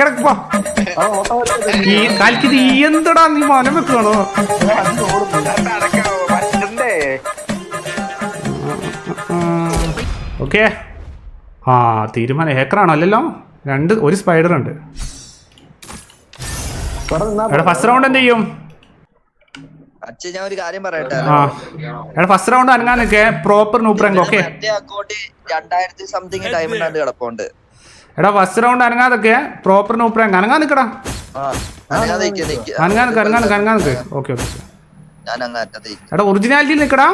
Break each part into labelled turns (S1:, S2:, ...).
S1: കിടക്ക് പോ ഈ കാലിക്ക് എന്തടാ നീ മനം വെക്കണോ ഓക്കെ. ആ തീരുമാനം ഏക്കറാണോ അല്ലല്ലോ? രണ്ട് ഒരു സ്പൈഡർ ഉണ്ട്. എടാ ഫസ്റ്റ് റൗണ്ട് എന്ത് ചെയ്യും?
S2: ഞാൻ ഒരു കാര്യം പറയട്ടെ?
S1: എടാ ഫസ്റ്റ് റൗണ്ട് അനങ്ങാൻ നിൽക്കേ പ്രോപ്പർ നൂപ്രങ്ക് ഓക്കെ.
S2: രണ്ടായിരത്തി സംതിങ് ഡയമണ്ട് കിടപ്പുണ്ട്.
S1: എടാ ഫസ്റ്റ് റൗണ്ട് അനങ്ങാതൊക്കെ. പ്രോപ്പർ നോ അനങ്ങാ
S2: നിക്കടാ. അനങ്ങാൻ നിക്ക്
S1: അനങ്ങാൻ നിക്ക് അനങ്ങാൻ ഓക്കെ ഓക്കെ എടാ ഒറിജിനാലിറ്റിയിൽ നിക്കടാ.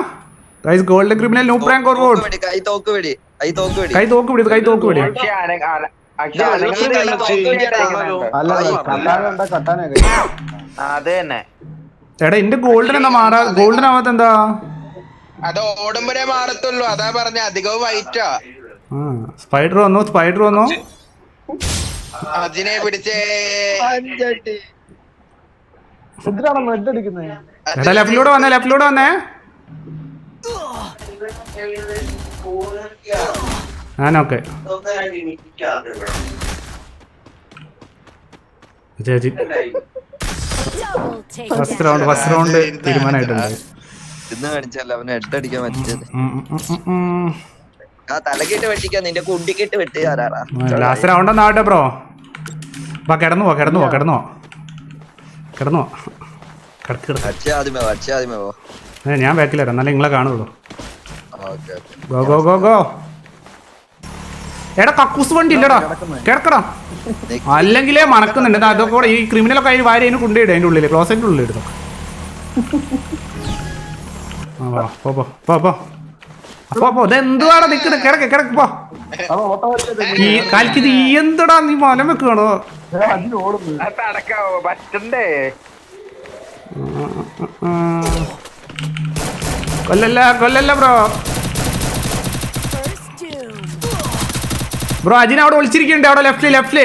S1: Guys gold criminal no prank or vote
S2: കൈ തോക്ക് വെടി കൈ തോക്ക് വെടി
S1: കൈ തോക്ക് വെടി കൈ തോക്ക്
S3: വെടി
S1: എടാ എന്റെ ഗോൾഡൻ എന്താ മാറാ? ഗോൾഡൻ ആവാത്ത എന്താ?
S4: അത് ഓടുമ്പോഴേ മാറത്തുള്ളൂ. അതാ പറഞ്ഞ അധികവും വൈറ്റാ
S1: സ്പൈഡർ വന്നു? സ്പൈഡർ വന്നു?
S4: അതിനെ പിടിച്ചേ.
S5: അടിക്കുന്നത്
S1: ലെഫ്റ്റിലൂടെ വന്നേ ലെഫ്റ്റിലൂടെ വന്നേ. ഞാനോക്കെ. ചേച്ചി
S6: Double take
S1: first round first round തീരുമാനമായിട്ടുണ്ട്.
S2: ഇന്ന് കാണിച്ചല്ല അവന് ഹെഡ് അടിക്കാൻ. ആ തലക്കിട്ട് വെട്ടിക്കാൻ നിന്റെ കുണ്ടിക്കിട്ട്
S1: ലാസ്റ്റ് റൗണ്ട് ഒന്നാവട്ടെ ബ്രോ വാ കിടന്നു പോ കിടന്നു പോ കിടന്നു. കിടന്നു. പോ കിടക്ക്. ഞാൻ ബാക്കിൽ വരാം. എന്നാലും നിങ്ങളെ കാണുള്ളൂ.
S2: Okay okay.
S1: Go go go go. എടാ കക്കൂസ് വണ്ടി ഇല്ലടാ കിടക്കടാ. അല്ലെങ്കിലേ മണക്കുന്നുണ്ട്. അതൊക്കെ കൂടെ ഈ ക്രിമിനലൊക്കെ അതിന് വാരി അതിന് കൊണ്ടുപോയി അതിന്റെ ഉള്ളിൽ ക്ലോസറ്റിന്റെ ഉള്ളിൽ ഇടുന്നു ആ വാ പോ പോ പോ പോ. അപ്പോ പോ ഇതെന്തുവാടാ നിൽക്കുന്നത് കിടക്ക് കിടക്ക് പോ.
S5: അത് ഓട്ടം വലിച്ചത്
S1: ഈ കാലിക്ക് ഇത് എന്തടാ നീ മലം വെക്കണോ
S3: അത് പറ്റണ്ടേ?
S1: കൊല്ലല്ല കൊല്ലല്ല ബ്രോ. ബ്രോ അജിനെ അവിടെ ഒളിച്ചിരിക്കുന്നുണ്ട്. അവിടെ ലെഫ്റ്റിൽ ലെഫ്റ്റിൽ.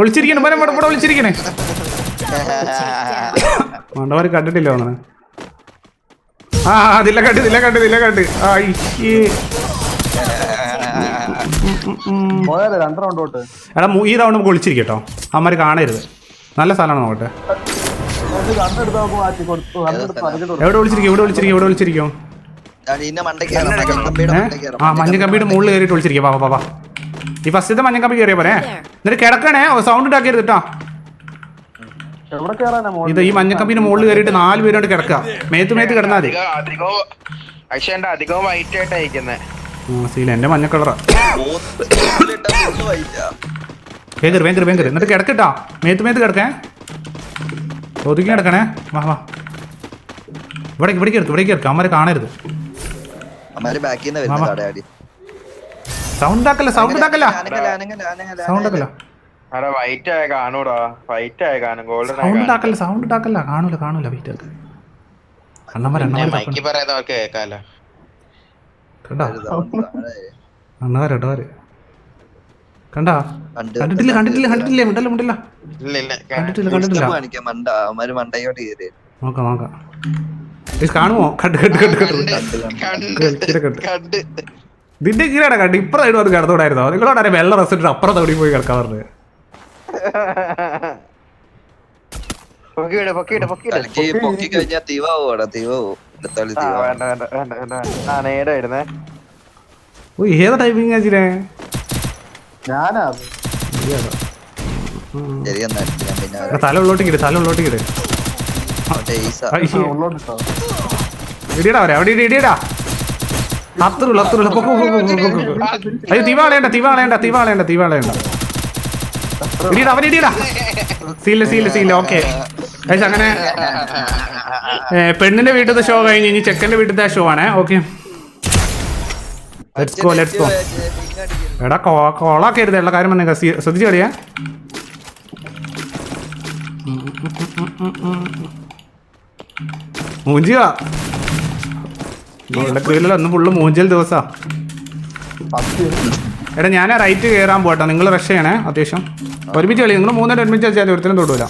S1: ഒളിച്ചിരിക്കുന്നു മരം ഇവിടെ ഇവിടെ ഒളിച്ചിരിക്കണേ മണ്ടവര് കണ്ടിട്ടില്ല വന്നെ ആ അതില്ല കണ്ട് ഇതില്ല കണ്ട് ഇതില്ല കണ്ട്. ആ ഇശ്ശി. എടാ ഈ റൗണ്ട് നമുക്ക് ഒളിച്ചിരിക്കും കേട്ടോ അമ്മര് കാണരുത്. നല്ല സ്ഥലമാണ് നോക്കട്ടെ. എവിടെ വിളിച്ചിരിക്കും എവിടെ വിളിച്ചിരിക്കും എവിടെ
S2: വിളിച്ചിരിക്കും
S1: ആ മഞ്ഞക്കമ്പിയുടെ മുകളിൽ കയറിയിട്ട് വിളിച്ചിരിക്കും പാപ്പ പാപ്പ ഈ ഫസ്റ്റ് മഞ്ഞക്കമ്പി കയറിയ പോരെ? എന്നിട്ട് കിടക്കണേ. സൗണ്ട് ഉണ്ടാക്കരുത് കേട്ടോ ഇത് ഈ മഞ്ഞക്കമ്പിന്റെ മുകളിൽ കയറിയിട്ട് നാല് പേരോട് കിടക്കുക. മേത്ത് മേത്ത് കിടന്നാൽ മതി.
S4: അധികവും വൈറ്റ്
S1: ആയിട്ടായിരിക്കുന്നത് എന്റെ മഞ്ഞ കളറാ. വേങ്കർ വേങ്കർ വേങ്കർ എന്നിട്ട് കിടക്കട്ടാ. മേത്ത് മേത്ത് കിടക്കേ. ഒതുക്കി കിടക്കണേ. വാ വാ. ഇവിടെ ഇവിടേക്ക് എടുക്കും ഇവിടേക്ക് എടുക്കും അമ്മര് കാണരുത്. സൗണ്ട് ആക്കല്ല സൗണ്ട്
S2: ആക്കല്ല?
S1: സൗണ്ട് ആക്കല്ല? സൗണ്ട് ആക്കല്ല സൗണ്ട് ആക്കല്ല. കാണൂല കാണൂല വെയിറ്റ് ആക്കുക അണ്ണന്മാർ കണ്ടാ? കണ്ടാ കാണുമോ? നിന്റെ കീഴാണ് കണ്ട്. ഇപ്പറായിട്ട് വന്ന് കിടന്നോടായിരുന്നോ? നിങ്ങളോടാ വെള്ള റെസിഡന്റ് റെസ്റ്റ് അപ്പുറത്ത് അവിടെ പോയി കിടക്കാൻ
S3: പറഞ്ഞു
S2: പൊക്കിവിടെ പൊക്കി കഴിഞ്ഞാ തീവാവൂടാ തീവാവൂ
S1: ഓ ഏതാ ടൈപ്പിംഗ് ആച്ചിനെ
S5: ഞാനാ
S1: തല ഉള്ളോട്ടേക്ക് തല ഇടിയടാ അവിടെ ഇടിയടാ. അത്രയുള്ളൂ അത്രയുള്ളൂ. അയ്യോ തിവാളയണ്ട തിവാളയണ്ട തിവാളയണ്ട തിവാളയണ്ട ഇടിയടാ അവൻ ഇടിയടാ. സീല സീല സീല ഓക്കെ. അങ്ങനെ പെണ്ണിന്റെ വീട്ടിൽ ഷോ കഴിഞ്ഞ് ഇനി ചെക്കന്റെ വീട്ടിലത്തെ ഷോ ആണ്. Okay let's go let's go എടാ കോളാക്കരുത്. ഉള്ള കാര്യം പറഞ്ഞ ശ്രദ്ധിച്ചു കളിയാ. മൂഞ്ചിയാ? അന്ന് ഫുള്ള് മൂഞ്ചൽ ദിവസാ. എടാ ഞാൻ റൈറ്റ് കയറാൻ പോട്ടോ നിങ്ങൾ റഷ് ചെയ്യണേ അത്യാവശ്യം. ഒരുമിച്ച് കളി. നിങ്ങൾ മൂന്നേരം ഒരുമിച്ച് വെച്ചാൽ ഒരുത്തരം തൊടൂല.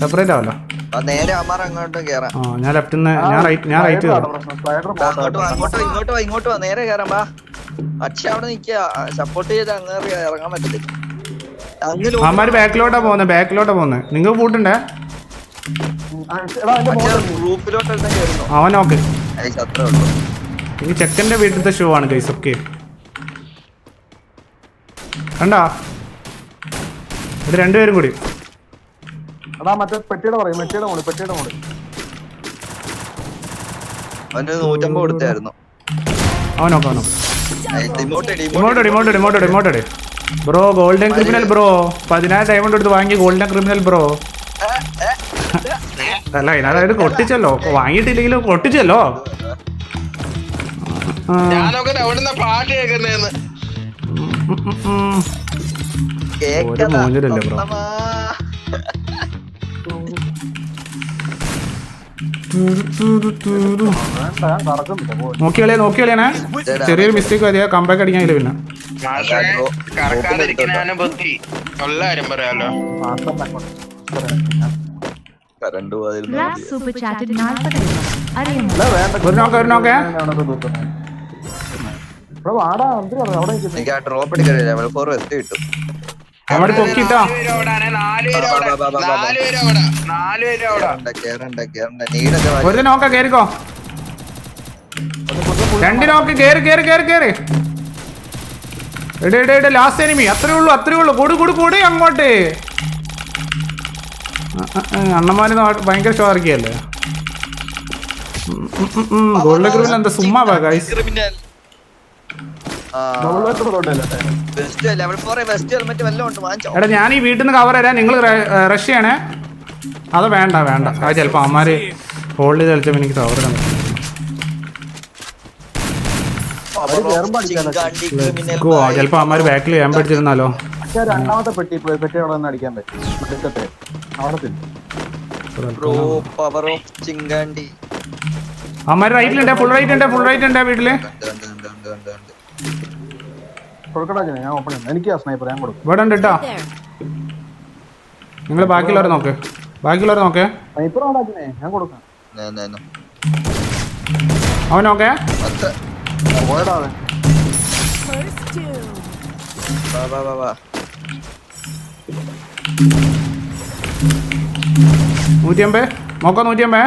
S1: സെപ്പറേറ്റ് ആവല്ലോ.
S2: നേരെ അങ്ങോട്ട് അങ്ങോട്ടും കേറാം.
S1: ആ ഞാൻ ലെഫ്റ്റ് ഞാൻ റൈറ്റ് ഞാൻ റൈറ്റ് കയറും
S2: അങ്ങോട്ട് വാ, അങ്ങോട്ട് വാ, ഇങ്ങോട്ട് വാ ഇങ്ങോട്ട് വാ നേരെ കയറാം വാ. അച്ഛ അവിടെ നിക്ക സപ്പോർട്ട് ചെയ്ത് അങ്ങ് ഇറങ്ങാൻ പറ്റത്തില്ല. അങ്ങനെ
S1: അവന്മാര് ബാക്കിലോട്ടാ പോകുന്നത് ബാക്കിലോട്ടാ പോകുന്നത് നിങ്ങൾ കൂട്ടണ്ടേ
S2: ഗ്രൂപ്പിലോട്ട് തന്നെ കയറുന്നു
S1: അവൻ നോക്ക്.
S2: അത്രേ ഉള്ളൂ.
S1: ഈ ചെക്കന്റെ വീട്ടിലത്തെ ഷോ ആണ് ഗൈസ് ഓക്കെ കണ്ടാ? ഇത് രണ്ടുപേരും കൂടി.
S5: എടാ മറ്റേ പെട്ടിയുടെ പറയും പെട്ടിയുടെ മോൾ പെട്ടിയുടെ
S2: മോൾ നൂറ്റമ്പത് കൊടുത്തായിരുന്നു.
S1: ബ്രോ ഗോൾഡൻ ക്രിമിനൽ ബ്രോ പതിനായിരം ഡയമണ്ട് എടുത്ത് വാങ്ങി ഗോൾഡൻ ക്രിമിനൽ ബ്രോ അല്ല ഇതിനകത്ത് കൊട്ടിച്ചല്ലോ. വാങ്ങിയിട്ടില്ലെങ്കിലും കൊട്ടിച്ചല്ലോ. ആ,
S4: ഞാനൊക്കെ എവിടുന്ന പാട്ട് കേൾക്കുന്നേന്ന്.
S1: ഒരു മോനിലല്ലേ ബ്രോ? റാപ്പ് നോക്കിയാളിയാണ്. ചെറിയൊരു മിസ്റ്റേക്ക് വരിക കമ്പാക്ക് അടിക്കാൻ പിന്നെ. ഒരു നോക്ക് ഒരു നോക്കേ
S2: ഡ്രോപ്പ് എടുക്കാൻ ലെവൽ ഫോർ വെസ്റ്റ് കിട്ടും.
S1: അവിടെ പൊക്കിട്ടാ? ഒരു നോക്ക കേറിക്കോ. രണ്ട് നോക്ക് കേറി കേറി കേറി കേറി. എടേ എടേ എടേ ലാസ്റ്റ് എനിമി അത്രേ ഉള്ളൂ അത്രേ ഉള്ളൂ. കൂടി കൂടി കൂടി അങ്ങോട്ട്. അണ്ണമാര് അണ്ണന്മാര് ഭയങ്കര ഷോർക്കിയല്ലേ? ഗോൾഡ് ക്രിമിനൽ എന്താ സുമ്മാ ഗൈസ്
S2: ക്രിമിനൽ.
S1: എടാ ഞാൻ ഈ വീട്ടിൽ നിന്ന് കവർ തരാം നിങ്ങൾ റഷ് ചെയ്യണേ. അത് വേണ്ട വേണ്ട. അത് ചിലപ്പോ അമ്മമാര് ഹോൾഡ് ചെയ്ത് കളിച്ചപ്പോ എനിക്ക് കവർ തന്നെ ചിലപ്പോ അമ്മമാര് ബാക്കിൽ ഞാൻ പഠിച്ചിരുന്നാലോ
S5: രണ്ടാമത്തെ പെട്ടി അവിടെ നിന്ന് അടിക്കാൻ പറ്റും.
S1: അമ്മമാര് റൈറ്റിലുണ്ട് ഫുൾ റൈറ്റ് ഉണ്ട് ഫുൾ റൈറ്റ് ഉണ്ട്
S2: വീട്ടിൽ.
S5: കൊടുക്കടാ ജനെ, ഞാൻ ഓപ്പൺ ചെയ്യുന്നു. എനിക്ക് ആ സ്നൈപ്പർ ഞാൻ കൊടുക്കും.
S1: ഇവിടെ ഉണ്ട് കേട്ടോ നിങ്ങൾ ബാക്കിയുള്ളവരെ നോക്ക്. ബാക്കിയുള്ളവരെ നോക്കേ.
S5: സ്നൈപ്പർ ആടാ ജനെ, ഞാൻ കൊടുക്കാം.
S2: നെ, നെ, നെ.
S1: അവൻ നോക്കേ.
S5: പോയടാ അവൻ.
S2: വാ, വാ, വാ, വാ.
S1: നൂറ്റിയമ്പത്. നോക്കോ നൂറ്റിയമ്പത്.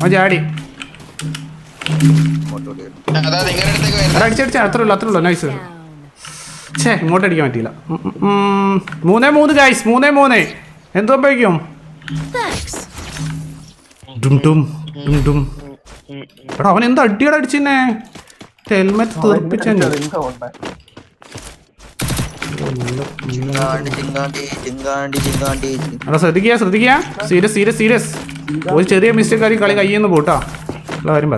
S1: അവൻ ചാടി. അടിച്ചടിച്ച അത്രേ ഉള്ളൂ അത്രേ ഉള്ളൂ നൈസ്
S6: Down.
S1: ഛേ ഇങ്ങോട്ട് അടിക്കാൻ പറ്റിയില്ല. മൂന്നേ മൂന്ന് ഗൈസ് മൂന്നേ മൂന്ന്. എന്ത് സംഭവിക്കും?
S6: Thanks.
S1: ഡും ഡും ഡും ഡും എടാ അവൻ എന്താ അടിയുടെ അടിച്ചിന്നെ ഹെൽമെറ്റ് എടാ ശ്രദ്ധിക്കുക ശ്രദ്ധിക്കുക. Serious serious serious. ഒരു ചെറിയ മിസ്റ്റേക്ക് ആയി കളി കയ്യിൽ നിന്ന് പോട്ടാ. ഉള്ള കാര്യം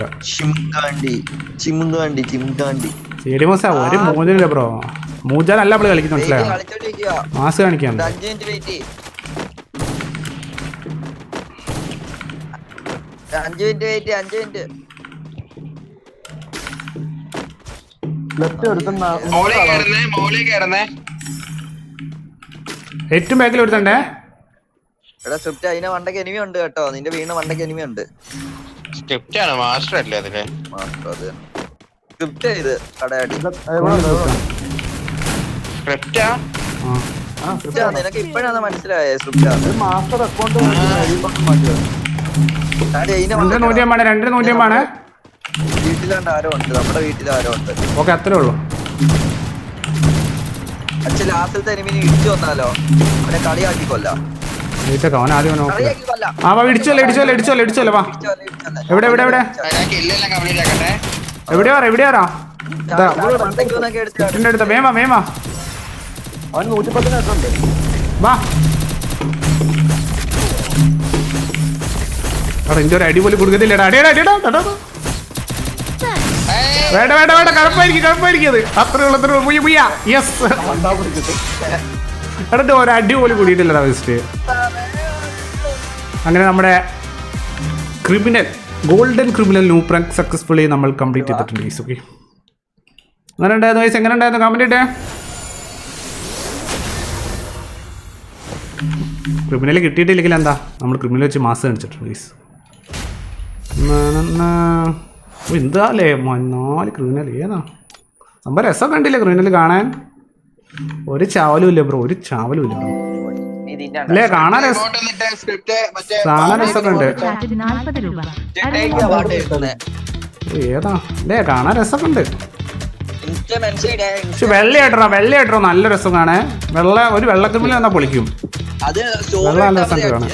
S2: ചിമ്കാണ്ടി ചിമ്കാണ്ടി
S1: സീരിയസ് ഒരു മൂന്നില്ല ബ്രോ. മൂജാലല്ല നമ്മൾ കളിക്കുന്നത് മനസ്സിലായോ? മാസ് കാണിക്കാൻ.
S2: ഒരു അഞ്ച് മിനിറ്റ് വെയിറ്റ് അഞ്ച് മിനിറ്റ് വെയിറ്റ് അഞ്ച് മിനിറ്റ്.
S5: ലെഫ്റ്റ് ഒരുത്തൻ
S4: മോളി കയറുന്നേ മോളി കയറുന്നേ.
S1: ഏറ്റവും ബാക്കിൽ എടുത്തണ്ടേ
S2: എടാ സ്വിഫ്റ്റ് അതിന്റെ വണ്ടക്ക് എനിമി ഉണ്ട് കേട്ടോ. നിന്റെ വീണ വണ്ടക്ക് എനിമി ഉണ്ട്.
S4: സ്ക്രിപ്റ്റ് ആണ് മാസ്റ്റർ അല്ലേ അതിൽ
S2: മാസ്റ്റർ അത് സ്ക്രിപ്റ്റ് ഇത് കടയാടി.
S4: സ്ക്രിപ്റ്റാ
S2: നിനക്ക് ഇപ്പഴാണ് മനസ്സിലായേ സ്ക്രിപ്റ്റ്
S5: മാസ്റ്റർ അക്കൗണ്ട്
S1: നൂറ്റിയമ്പാണ് രണ്ട് നൂറ്റിയമ്പാണ്
S2: വീട്ടിലാണ്ട് ആരോ ഉണ്ട് നമ്മുടെ വീട്ടിൽ ആരോ ഉണ്ട്.
S1: ഓക്കെ അത്രേ ഉള്ളൂ.
S2: അച്ഛൻ ലാസ്റ്റത്തെ എനിമിനെ ഇടിച്ചു വന്നാലോ അവനെ കളിയാക്കി
S1: വീട്ടൊക്കെ അവൻ ആദ്യം
S2: നോക്കി.
S1: ആ വാ ഇടിച്ചല്ലേ ഇടിച്ചല്ലേ ഇടിച്ചല്ലേ ഇടിച്ചല്ലേ വാ. എവിടെ എവിടെ എവിടെ? എവിടെയാ പറ എവിടെയാ ഇതാ
S2: ഞാൻ മണ്ടയ്ക്ക് വന്നൊക്കെ എടുത്ത്
S1: കിറ്റിന്റെ അടുത്ത വേമാ വേമാ
S5: അവൻ നൂറ്റിപ്പത്തിനെട്ടുണ്ട്
S1: വാ. എടാ ഇന്റെ ഒരു അടിപൊളി കൊടുക്കത്തില്ലടാ അടിയടാ അടിയടാ ടാ, ടാ, ടാ.
S4: ഏയ്,
S1: വേണ്ട വേണ്ട വേണ്ട കഴപ്പായിരിക്കും കഴപ്പായിരിക്കും അത്. അത്രേ ഉള്ളൂ അത്രേ പുയ്യ. യെസ് എന്നിട്ട് ഒരു അടിപൊളി കൂടിയിട്ടില്ലടാ വെസ്റ്റ് അങ്ങനെ നമ്മുടെ criminal golden criminal new prank successfully നമ്മൾ കംപ്ലീറ്റ് ചെയ്തിട്ടുണ്ട് ഗൈസ് ഓക്കെ അങ്ങനെ ഉണ്ടായിരുന്നു ഗൈസ് എങ്ങനെ ഉണ്ടായിരുന്നു ഇട്ടേ ക്രിമിനൽ കിട്ടിയിട്ടില്ലെങ്കിൽ എന്താ? നമ്മൾ ക്രിമിനൽ വെച്ച് മാസ് കാണിച്ചിട്ടുണ്ട് ഗൈസ് എന്താ അല്ലേ നാല് ക്രിമിനൽ ഏതാ? സംഭവം രസം കണ്ടില്ലേ ക്രിമിനൽ കാണാൻ? ഒരു ചാവലും ഇല്ല ബ്രോ ഒരു ചാവലും ഇല്ല ബ്രോ
S2: ഇതിന്റെ
S1: കാണാൻ. ഏതാ? ലേ കാണാൻ
S2: രസമുണ്ട്
S1: പക്ഷെ വെള്ളയായിട്ടോ വെള്ളയായിട്ടോ നല്ല രസം കാണേ വെള്ള ഒരു വെള്ളക്കുമ്പിൽ വന്നാ പൊളിക്കും.
S2: അത്
S1: വെള്ളം നല്ല രസം കാണാൻ.